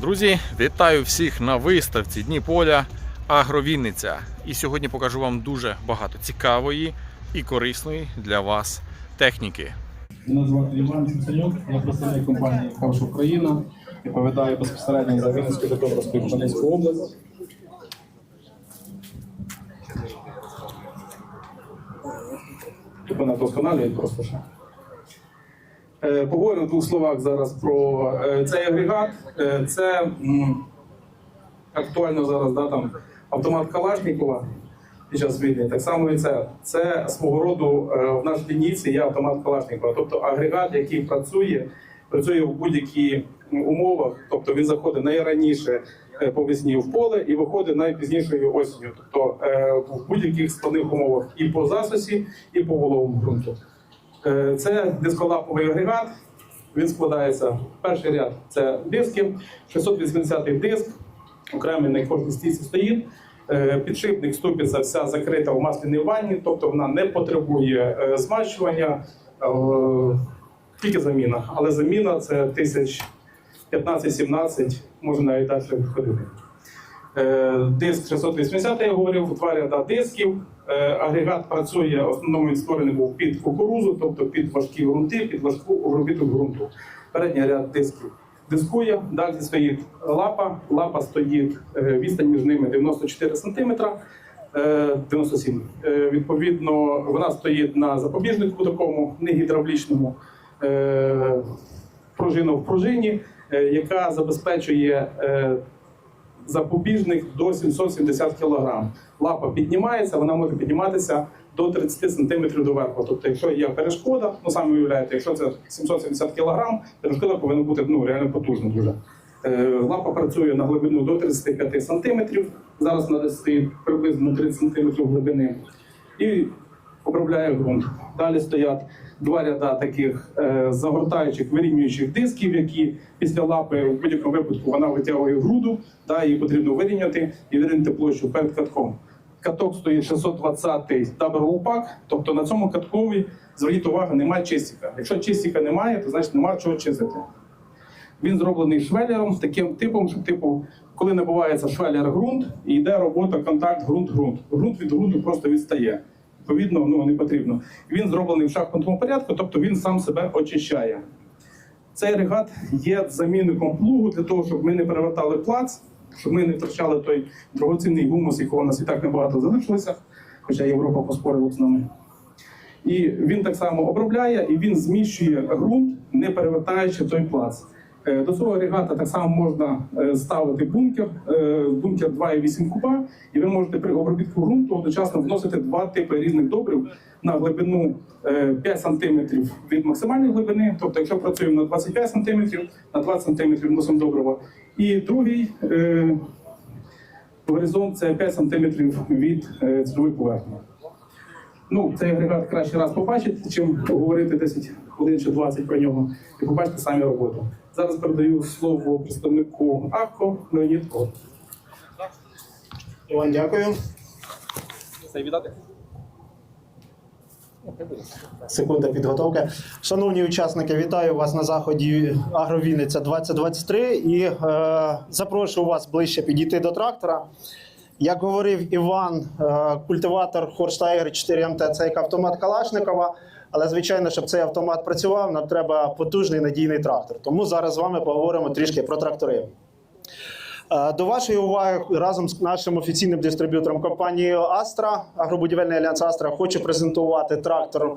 Друзі, вітаю всіх на виставці Дні поля Агровінниця. І сьогодні покажу вам дуже багато цікавої і корисної для вас техніки. Мене звати Іван Цуценюк, я представник компанії Кавш Україна, відповідаю безпосередньо за Вінницьку Житомирську і Хмельницьку область. Мене вдосконалюють просто ще. Е, Поговоримо в двох словах зараз про е, цей агрегат. Е, Це актуально зараз да, там, автомат Калашникова під час війни. Так само і це. Це свого роду в нашій лінійці є автомат Калашникова, тобто агрегат, який працює, працює в будь-яких умовах, тобто він заходить найраніше по весні в поле і виходить найпізнішою осінню, тобто в будь-яких складних умовах і по засосі, і по вологому ґрунту. Е, Це дисколаповий агрегат. Він складається перший ряд це диски, 680 диск, окремий на кожній стійці стоїть. Е, Підшипник ступиця вся закрита в масляній ванні, тобто вона не потребує е, змащування, тільки заміна. Але заміна це тисяч 15-17, може навіть далі виходити. Диск 680, я говорив, два ряда дисків. Е, Агрегат працює, основному він створений під кукурузу, тобто під важкі ґрунти, під важку обробіток ґрунту. Передній ряд дисків дискує, далі стоїть лапа. Лапа стоїть, е, відстань між ними 94 см. 97. Е, Відповідно, вона стоїть на запобіжнику такому, не гідравлічному е, в пружині, яка забезпечує запобіжник до 770 кг. Лапа піднімається, вона може підніматися до 30 см доверху. Тобто, якщо є перешкода, ну самі уявляєте, якщо це 770 кг, перешкода повинна бути ну, реально потужна дуже. Е, Лапа працює на глибину до 35 см. Зараз вона стоїть приблизно 30 см глибини. І обробляє ґрунт. Далі стоять два ряда таких е, загортаючих вирівнюючих дисків, які після лапи в будь-якому випадку вона витягує груду, да, її потрібно вирівняти і вирівняти площу перед катком. Каток стоїть 620 Double Low тобто на цьому каткові, зверніть увагу, немає чистіка. Якщо чистіка немає, то значить немає чого чистити. Він зроблений швелером таким типом, що типу, коли набувається швелер ґрунт, і йде робота, контакт ґрунт-ґрунт. Ґрунт від ґрунту просто відстає. Відповідно, ну не потрібно. Він зроблений в шахматному порядку, тобто він сам себе очищає. Цей регат є замінником плугу для того, щоб ми не перевертали плац, щоб ми не втрачали той дорогоцінний гумус, якого у нас і так небагато залишилося, хоча Європа поспорила з нами. І він так само обробляє і він зміщує ґрунт, не перевертаючи той плац. Е, До цього агрегата так само можна е, ставити бункер, е, бункер 2,8 куба, і ви можете при обробітку ґрунту одночасно вносити два типи різних добрив на глибину е, 5 см від максимальної глибини. Тобто, якщо працюємо на 25 см, на 20 см вносимо добрива. І другий горизонт це 5 см від цільової поверхні. Ну, цей агрегат краще раз побачити, чим говорити 10 хвилин чи 20 про нього, і побачити самі роботу. Зараз передаю слово представнику АКО Леонід Кот. Іван, дякую. Це віддати? Секунда підготовки. Шановні учасники, вітаю вас на заході Агровінниця 2023 і е, запрошую вас ближче підійти до трактора. Як говорив Іван, е, культиватор Хорштайгер 4 МТ це як автомат Калашникова. Але звичайно, щоб цей автомат працював, нам треба потужний надійний трактор. Тому зараз з вами поговоримо трішки про трактори. Е, До вашої уваги разом з нашим офіційним дистриб'ютором компанією Astra, агробудівельний альянс Astra, хочу презентувати трактор е,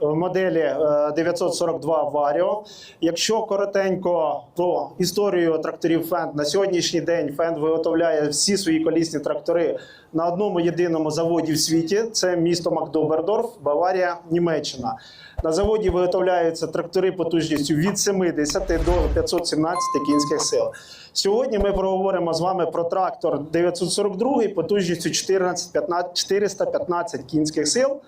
моделі е, 942 Vario. Якщо коротенько про історію тракторів Fendt, на сьогоднішній день Fendt виготовляє всі свої колісні трактори на одному єдиному заводі в світі. Це місто Макдобердорф, Баварія, Німеччина. На заводі виготовляються трактори потужністю від 70 до 517 кінських сил. Сьогодні ми проговоримо з вами про трактор 942 потужністю 14, 15, 415 кінських сил.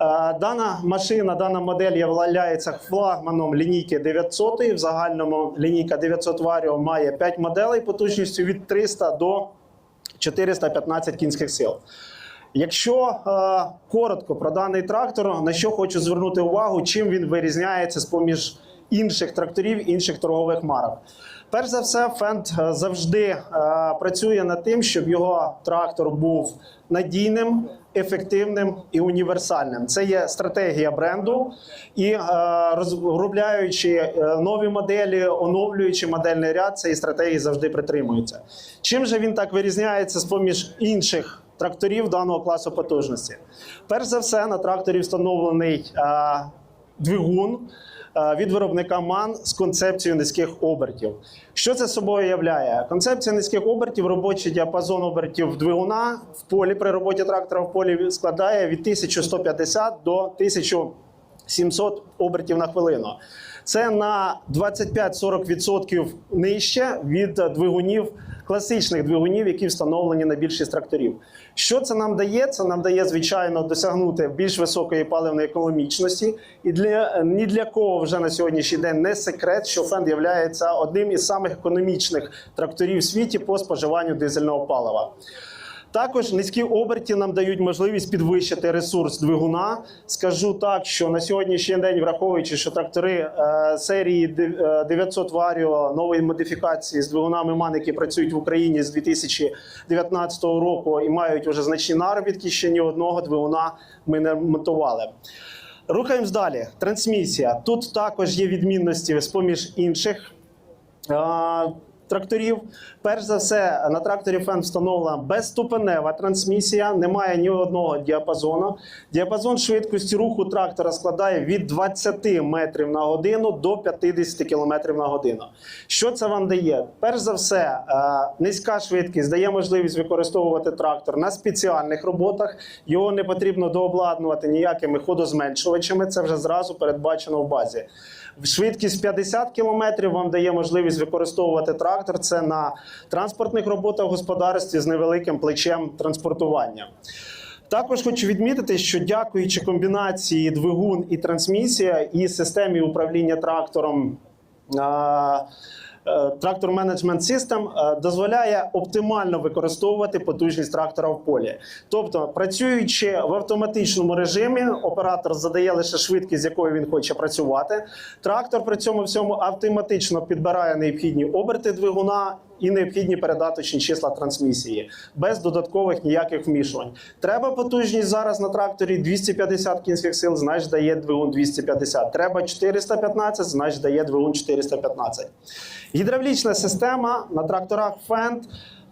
Е, Дана машина, дана модель являється флагманом лінійки 900. В загальному лінійка 900 Vario має 5 моделей потужністю від 300 до 415 кінських сил. Якщо е, коротко про даний трактор, на що хочу звернути увагу, чим він вирізняється з поміж інших тракторів, інших торгових марок. Перш за все, Фенд завжди е, працює над тим, щоб його трактор був надійним, ефективним і універсальним. Це є стратегія бренду, і е, розробляючи е, нові моделі, оновлюючи модельний ряд, цієї стратегії завжди притримуються. Чим же він так вирізняється з поміж інших? Тракторів даного класу потужності. Перш за все, на тракторі встановлений двигун е, від виробника МАН з концепцією низьких обертів. Що це собою являє? Концепція низьких обертів, робочий діапазон обертів двигуна в полі при роботі трактора в полі складає від 1150 до 1700 обертів на хвилину. Це на 25-40% нижче від двигунів класичних двигунів, які встановлені на більшість тракторів. Що це нам дає? Це нам дає, звичайно, досягнути більш високої паливної економічності. І для ні для кого вже на сьогоднішній день не секрет, що Фенд є одним із самих економічних тракторів в світі по споживанню дизельного палива. Також низькі оберті нам дають можливість підвищити ресурс двигуна. Скажу так, що на сьогоднішній день, враховуючи, що трактори е, серії е, 900 Vario нової модифікації з двигунами МАН, які працюють в Україні з 2019 року і мають вже значні наробітки, ще ні одного двигуна ми не монтували. Рухаємось далі. Трансмісія. Тут також є відмінності з поміж інших а, тракторів. Перш за все, на тракторі Фен встановлена безступенева трансмісія, немає ні одного діапазону. Діапазон швидкості руху трактора складає від 20 метрів на годину до 50 км на годину. Що це вам дає? Перш за все, е, низька швидкість дає можливість використовувати трактор на спеціальних роботах. Його не потрібно дообладнувати ніякими ходозменшувачами. Це вже зразу передбачено в базі. Швидкість 50 км вам дає можливість використовувати трактор. Це на транспортних роботах господарстві з невеликим плечем транспортування. Також хочу відмітити, що дякуючи комбінації двигун і трансмісія і системі управління трактором. а, Трактор Management System е, дозволяє оптимально використовувати потужність трактора в полі. Тобто, працюючи в автоматичному режимі, оператор задає лише швидкість, з якою він хоче працювати. Трактор при цьому всьому автоматично підбирає необхідні оберти двигуна і необхідні передаточні числа трансмісії без додаткових ніяких вмішувань. Треба потужність зараз на тракторі 250 кінських сил, значить дає двигун 250. Треба 415, значить дає двигун 415. Гідравлічна система на тракторах Fendt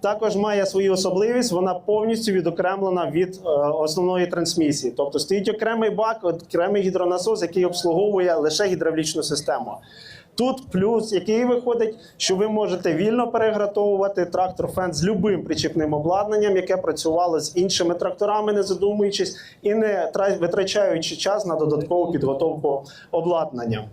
також має свою особливість. Вона повністю відокремлена від е, основної трансмісії. Тобто стоїть окремий бак, окремий гідронасос, який обслуговує лише гідравлічну систему. Тут плюс, який виходить, що ви можете вільно перегратовувати трактор Фенд з любим причіпним обладнанням, яке працювало з іншими тракторами, не задумуючись і не тра- витрачаючи час на додаткову підготовку обладнання.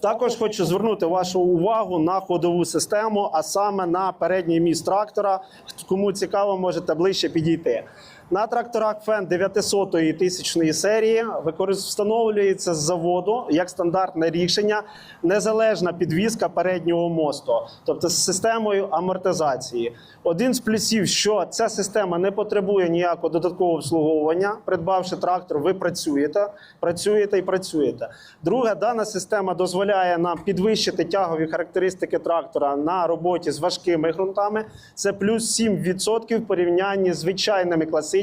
Також хочу звернути вашу увагу на ходову систему, а саме на передній міст трактора. Кому цікаво, можете ближче підійти. На тракторах Фен 900 і 1000 серії встановлюється з заводу як стандартне рішення незалежна підвізка переднього мосту, тобто з системою амортизації. Один з плюсів, що ця система не потребує ніякого додаткового обслуговування. Придбавши трактор, ви працюєте, працюєте і працюєте. Друге, дана система дозволяє нам підвищити тягові характеристики трактора на роботі з важкими ґрунтами. Це плюс 7% в порівнянні з звичайними класичними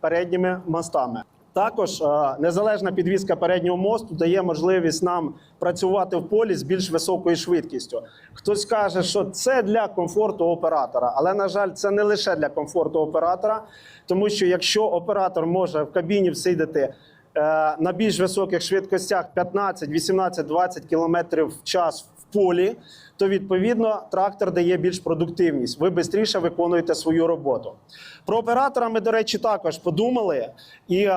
передніми мостами. Також е, незалежна підвізка переднього мосту дає можливість нам працювати в полі з більш високою швидкістю. Хтось каже, що це для комфорту оператора, але на жаль, це не лише для комфорту оператора, тому що якщо оператор може в кабіні всидіти е, на більш високих швидкостях 15, 18, 20 км в час полі, то відповідно трактор дає більш продуктивність. Ви швидше виконуєте свою роботу. Про оператора ми, до речі, також подумали. І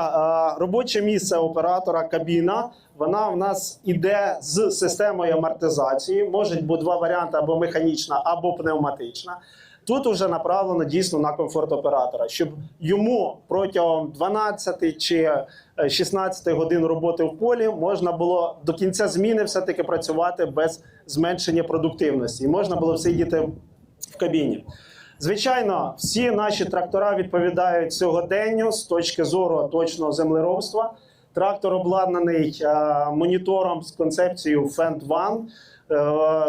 робоче місце оператора кабіна. Вона в нас іде з системою амортизації. Можуть бути два варіанти: або механічна, або пневматична. Тут вже направлено дійсно на комфорт оператора, щоб йому протягом 12 чи е, 16 годин роботи в полі можна було до кінця зміни все-таки працювати без зменшення продуктивності, і можна було сидіти в кабіні. Звичайно, всі наші трактора відповідають сьогоденню з точки зору точного землеробства. Трактор обладнаний е, монітором з концепцією Fend One.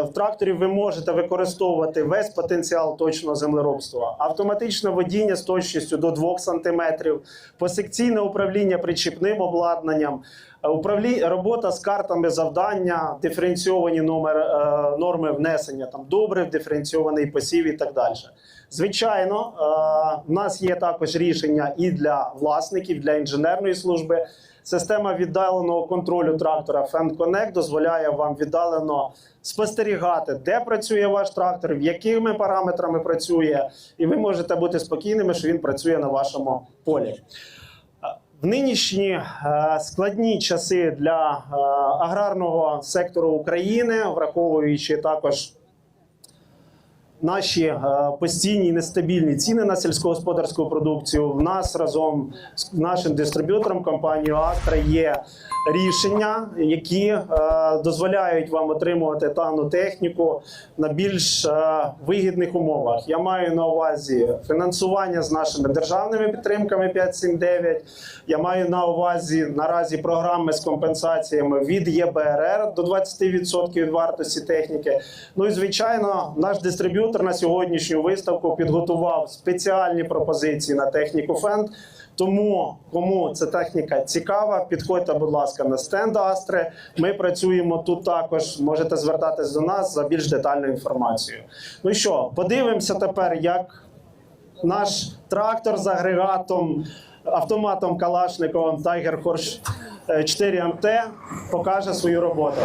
в тракторі ви можете використовувати весь потенціал точного землеробства, автоматичне водіння з точністю до 2 см, посекційне управління причіпним обладнанням, е, управлі... робота з картами завдання, диференційовані номер, е, норми внесення, там добрив, диференційований посів і так далі. Звичайно, е, в нас є також рішення і для власників, для інженерної служби. Система віддаленого контролю трактора FenConnect дозволяє вам віддалено спостерігати, де працює ваш трактор, в якими параметрами працює, і ви можете бути спокійними, що він працює на вашому полі. В нинішні е, складні часи для е, аграрного сектору України, враховуючи також наші е, постійні нестабільні ціни на сільськогосподарську продукцію. В нас разом з нашим дистриб'ютором компанією Астра є рішення, які е, дозволяють вам отримувати дану техніку на більш е, вигідних умовах. Я маю на увазі фінансування з нашими державними підтримками 579. Я маю на увазі наразі програми з компенсаціями від ЄБРР до 20% від вартості техніки. Ну і звичайно, наш дистриб'ютор на сьогоднішню виставку підготував спеціальні пропозиції на техніку Фенд. Тому кому ця техніка цікава, підходьте, будь ласка, на стенд Астри. Ми працюємо тут також. Можете звертатись до нас за більш детальною інформацією. Ну що, подивимося тепер, як наш трактор з агрегатом, автоматом Калашниковим Tiger Horse 4 МТ покаже свою роботу.